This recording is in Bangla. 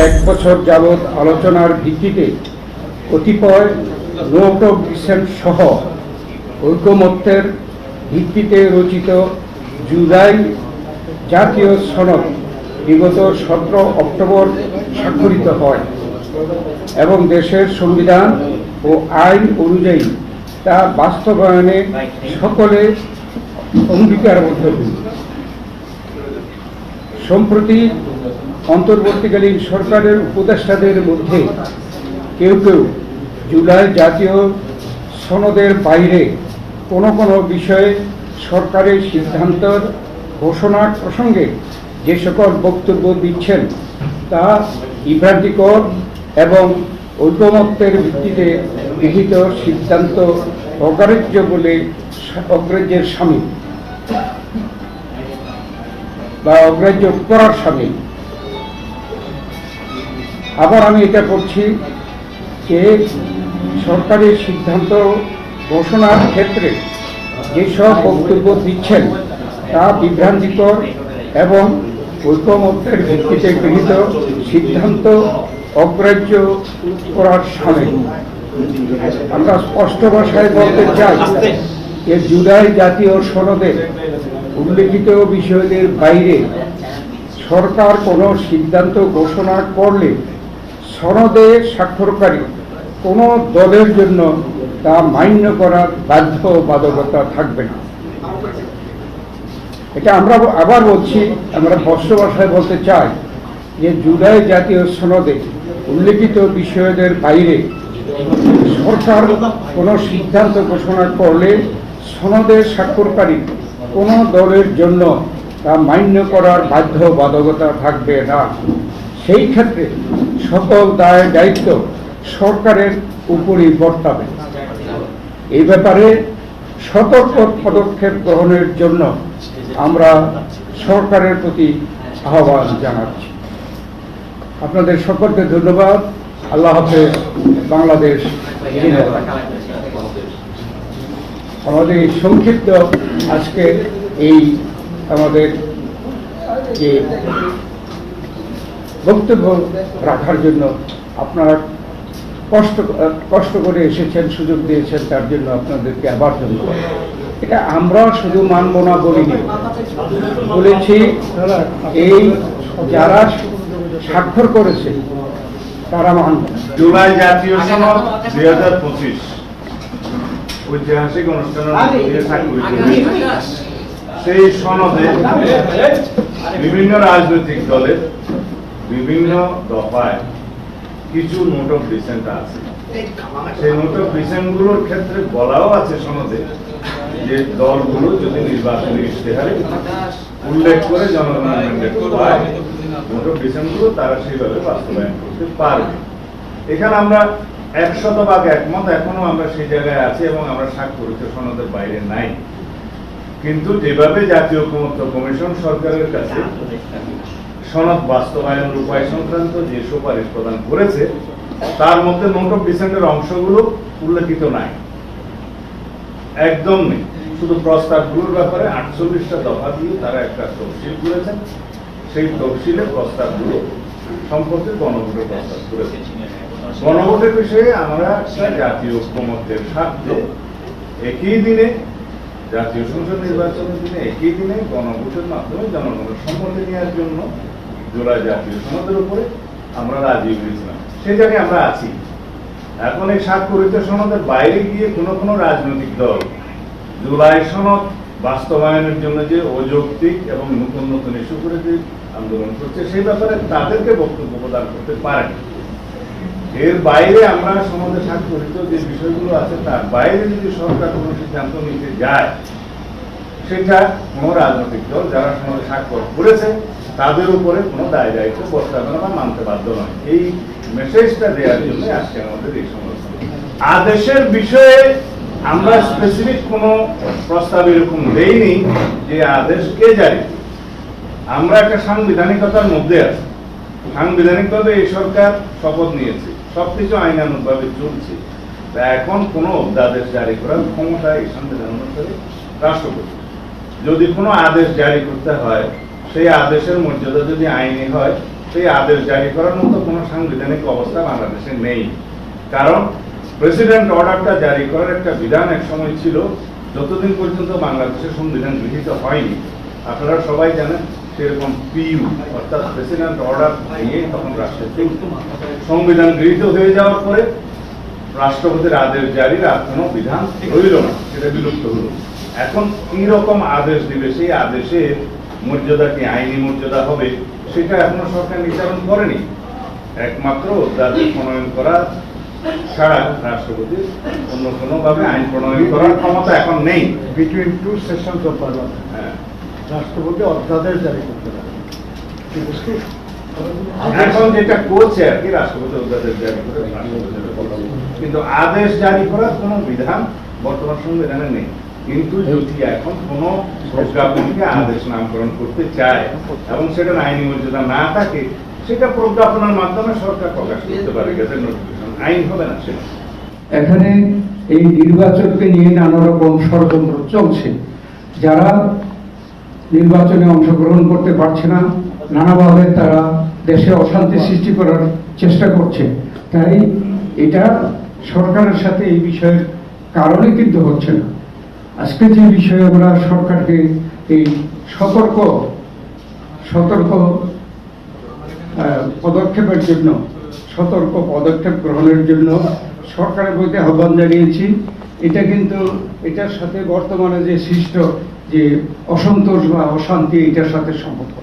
এক বছর যাবৎ আলোচনার ভিত্তিতে কতিপয় নোট অফ ডিসেন্ট সহ ঐকমত্যের ভিত্তিতে রচিত জুলাই জাতীয় সনদ বিগত সতেরো অক্টোবর স্বাক্ষরিত হয় এবং দেশের সংবিধান ও আইন অনুযায়ী তা বাস্তবায়নে সকলে অঙ্গীকারবদ্ধ। সম্প্রতি অন্তর্বর্তীকালীন সরকারের উপদেষ্টাদের মধ্যে কেউ কেউ জুলাই জাতীয় সনদের বাইরে কোনো কোনো বিষয়ে সরকারের সিদ্ধান্তর ঘোষণার প্রসঙ্গে যে সকল বক্তব্য দিচ্ছেন তা বিভ্রান্তিকর এবং ঐকমত্যের ভিত্তিতে গৃহীত সিদ্ধান্ত অগ্রাহ্য বলে অগ্রাহ্যের স্বামী বা অগ্রাহ্য করার সামিল আবার আমি এটা করছি যে সরকারের সিদ্ধান্ত ঘোষণার ক্ষেত্রে যেসব বক্তব্য দিচ্ছেন তা বিভ্রান্তিকর এবং ঐকমত্যের ভিত্তিতে গৃহীত সিদ্ধান্ত অগ্রাহ্য করার সামিল। আমরা স্পষ্ট ভাষায় বলতে চাই যে জুলাই জাতীয় সনদে উল্লেখিত বিষয়দের বাইরে সরকার কোনো সিদ্ধান্ত ঘোষণা করলে সনদে স্বাক্ষরকারী। কোনো দলের জন্য তা মান্য করার বাধ্যবাধকতা থাকবে না। এটা আমরা আবার বলছি, আমরা স্পষ্ট ভাষায় বলতে চাই যে জুলাই জাতীয় সনদে উল্লেখিত বিষয়দের বাইরে সরকার কোনো সিদ্ধান্ত ঘোষণা করলে সনদে স্বাক্ষরকারী কোনো দলের জন্য তা মান্য করার বাধ্যবাধকতা থাকবে না। সেই ক্ষেত্রে সকল দায় দায়িত্ব সরকারের উপরই বর্তাবে। এই ব্যাপারে সতর্ক পদক্ষেপ গ্রহণের জন্য আমরা সরকারের প্রতি আহ্বান জানাচ্ছি। আপনাদের সকলকে ধন্যবাদ। আল্লাহ হাফেজ। বাংলাদেশ আমাদের সংক্ষিপ্ত আজকে এই আমাদের যে বক্তব্য রাখার জন্য আপনারা কষ্ট কষ্ট করে এসেছেন সুযোগ দিয়েছেন তার জন্য আপনাদেরকে আবার ধন্যবাদ। এটা আমরা শুধু মানব না বলিনি। বলেছি এই যারা স্বাক্ষর করেছে তারা মানব জুলাই জাতীয় সনদ দুই হাজার পঁচিশ। ঐতিহাসিক অনুষ্ঠানের। সেই সনদে বিভিন্ন রাজনৈতিক দলের বিভিন্ন দফায় কিছু নোট অফ ডিসেন্ট আছে। সেই নোট অফ ডিসেন্টগুলোর ক্ষেত্রে বলাও আছে সনদে যে দলগুলো যদি নির্বাচনী ইশতেহারে উল্লেখ করে জনগণের তারা সেইভাবে বাস্তবায়ন করতে পারবে। এখানে আমরা একশত ভাগ একমত, এখনও আমরা সেই জায়গায় আছি এবং আমরা স্বাক্ষরিত সনদের বাইরে নাই। কিন্তু যেভাবে জাতীয় ঐকমত্য কমিশন সরকারের কাছে সনদ বাস্তবায়নের উপায় সংক্রান্ত যে সুপারিশ প্রদান করেছে, তার মধ্যে নোট অফ ডিসেন্টের অংশগুলো উল্লেখিত নাই। একদম নেই। শুধু প্রস্তাবগুলোর ব্যাপারে আটচল্লিশটা দফা দিয়ে তারা একটা তফসিল করেছেন। সেই তফসিলের প্রস্তাবগুলো সম্পর্কে গণভোটের প্রস্তাব করেছেন গণভোটের বিষয়ে আমরা জাতীয় ঐক্যমত্যের স্বার্থে একই দিনে, জাতীয় সংসদ নির্বাচনের দিনে একই দিনে গণভোটের মাধ্যমে জনগণের সম্মতি নেওয়ার জন্য জুলাই জাতীয় সনদের উপরে আমরা রাজি হয়েছিলাম। সেই জায়গায় আমরা আছি। এখন এই স্বাক্ষরিত সনদের বাইরে গিয়ে কোনো কোনো রাজনৈতিক দল জুলাই সনদ বাস্তবায়নের জন্য যে অযৌক্তিক এবং নতুন নতুন ইস্যু করে যে আন্দোলন করছে, সেই ব্যাপারে তাদেরকে বক্তব্য প্রদান করতে পারেন এর বাইরে আমরা সমাজে স্বাক্ষরিত যে বিষয়গুলো আছে, তার বাইরে যদি সরকার কোনো সিদ্ধান্ত নিতে যায়, সেটা কোনো রাজনৈতিক দল যারা সমাজে স্বাক্ষর করেছে তাদের উপরে কোনো দায় দায়িত্ব বর্তাবে না বা মানতে বাধ্য নয়। এই মেসেজটা দেওয়ার জন্য আজকে আমাদের এই সমস্যা আদেশের বিষয়ে আমরা স্পেসিফিক কোনো প্রস্তাব এরকম দেইনি যে আদেশ কে জারি আমরা একটা সাংবিধানিকতার মধ্যে আছি। সাংবিধানিকভাবে এই সরকার শপথ নিয়েছে। সবকিছু আইনানুগভাবে চলছে। তা এখন কোনো অধ্যাদেশ জারি করার ক্ষমতা এই সংবিধান অনুসারে রাষ্ট্রপতি যদি কোনো আদেশ জারি করতে হয় সেই আদেশের মর্যাদা যদি আইনি হয়, সেই আদেশ জারি করার মতো কোনো সাংবিধানিক অবস্থা বাংলাদেশে নেই। কারণ প্রেসিডেন্ট অর্ডারটা জারি করার একটা বিধান এক সময় ছিল, যতদিন পর্যন্ত বাংলাদেশের সংবিধান গৃহীত হয়নি। আপনারা সবাই জানেন, সেরকম পিইউ অর্থাৎ প্রেসিডেন্ট অর্ডার দিয়ে তখন রাষ্ট্রপতি সংবিধান গৃহীত হয়ে যাওয়ার পরে রাষ্ট্রপতির আদেশ জারির আর কোনো বিধান রইল না, সেটা বিলুপ্ত হলো। এখন কি রকম আদেশ দিবে সেই আদেশের মর্যাদা কি আইনি মর্যাদা হবে সেটা এখনও সরকার নির্ধারণ করেনি। একমাত্র অধ্যাদেশ প্রণয়ন করা ছাড়া রাষ্ট্রপতির অন্য কোনো ভাবে আইন প্রণয়ন করার ক্ষমতা এখন নেই। Two sessions of parliament, হ্যাঁ। রাষ্ট্রপতি অধ্যাদেশ জারি করতে পারে। এখন যেটা করছে আর কি রাষ্ট্রপতি অধ্যাদেশ জারি করে। কিন্তু আদেশ জারি করার কোনো বিধান বর্তমান সংবিধানে নেই। কিন্তু যদি এখন কোন প্রজ্ঞাপনকে আদেশ নামকরণ করতে চায় এবং সেটার আইনি মর্যাদা না থাকে, সেটা প্রজ্ঞাপনের মাধ্যমে সরকার প্রকাশ করতে পারে গেজেট নোটিফিকেশন আইন হবে না সেটা। এখানে এই নির্বাচনকে নিয়ে নানা রকম ষড়যন্ত্র চলছে। যারা নির্বাচনে অংশগ্রহণ করতে পারছে না, নানাভাবে তারা দেশে অশান্তি সৃষ্টি করার চেষ্টা করছে। তাই এটা সরকারের সাথে এই বিষয়ের কারণে কিন্তু হচ্ছে না। আজকে যে বিষয়ে আমরা সরকারকে এই সতর্ক সতর্ক পদক্ষেপের জন্য, সতর্ক পদক্ষেপ গ্রহণের জন্য সরকারের প্রতি আহ্বান জানিয়েছি। এটা কিন্তু, এটার সাথে বর্তমানে যে সৃষ্ট যে অসন্তোষ বা অশান্তি, এটার সাথে সম্পর্ক।